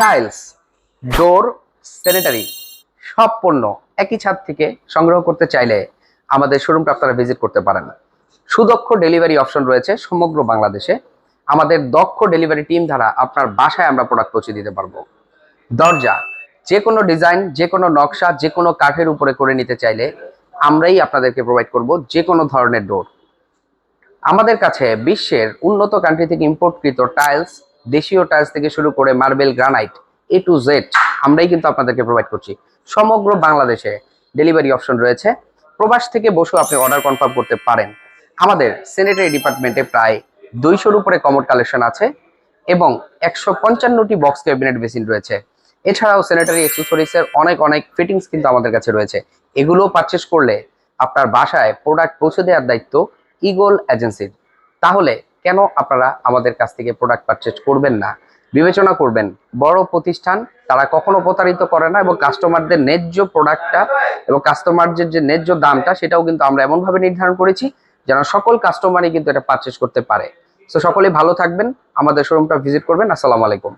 Tiles, ডোর, sanitary, সব পণ্য একই ছাদ থেকে সংগ্রহ করতে চাইলে আমাদের শোরুমটা আপনারা ভিজিট করতে পারেন। সুদক্ষ ডেলিভারি অপশন রয়েছে সমগ্র বাংলাদেশে। আমাদের দক্ষ ডেলিভারি টিম দ্বারা আপনার বাসায় আমরা প্রোডাক্ট পৌঁছে দিতে পারব। দরজা, যে কোনো ডিজাইন যে কোনো নকশা, যে কোনো কাঠের উপরে করে নিতে চাইলে আমরাই আপনাদেরকে প্রোভাইড করব যে কোনো ধরনের ডোর আমাদের কাছে বিশ্বের উন্নত কান্ট্রি থেকে ইম্পোর্টকৃত টাইলস দেশীয় টাইলস থেকে শুরু করে marble granite A to Z আমরাই কিন্তু আপনাদেরকে প্রোভাইড করছি। সমগ্র বাংলাদেশে ডেলিভারি অপশন রয়েছে। প্রবাস থেকে বসেও আপনি অর্ডার কনফার্ম করতে পারেন। আমাদের স্যানিটারি ডিপার্টমেন্টে প্রায় দুইশোর উপরে কমোড কালেকশন আছে এবং একশো পঞ্চান্নটি বক্স ক্যাবিনেট বেসিন রয়েছে। এছাড়াও স্যানিটারি অ্যাক্সেসরিজের অনেক অনেক ফিটিংস কিন্তু আমাদের কাছে রয়েছে। এগুলো পারচেস করলে আপনার বাসায় প্রোডাক্ট পৌঁছে দেওয়ার দায়িত্ব ইগল এজেন্সির তাহলে কেন আপনারা আমাদের কাছ থেকে প্রোডাক্ট পারচেজ করবেন না? বিবেচনা করবেন, বড় প্রতিষ্ঠান তারা কখনো প্রতারিত করে না এবং কাস্টমারদের ন্যায্য প্রোডাক্টটা এবং কাস্টমারদের যে ন্যায্য দামটা সেটাও কিন্তু আমরা এমনভাবে নির্ধারণ করেছি যেন সকল কাস্টমারই কিন্তু এটা পারচেস করতে পারে। তো সকলেই ভালো থাকবেন, আমাদের শোরুমটা ভিজিট করবেন, আসসালামু আলাইকুম।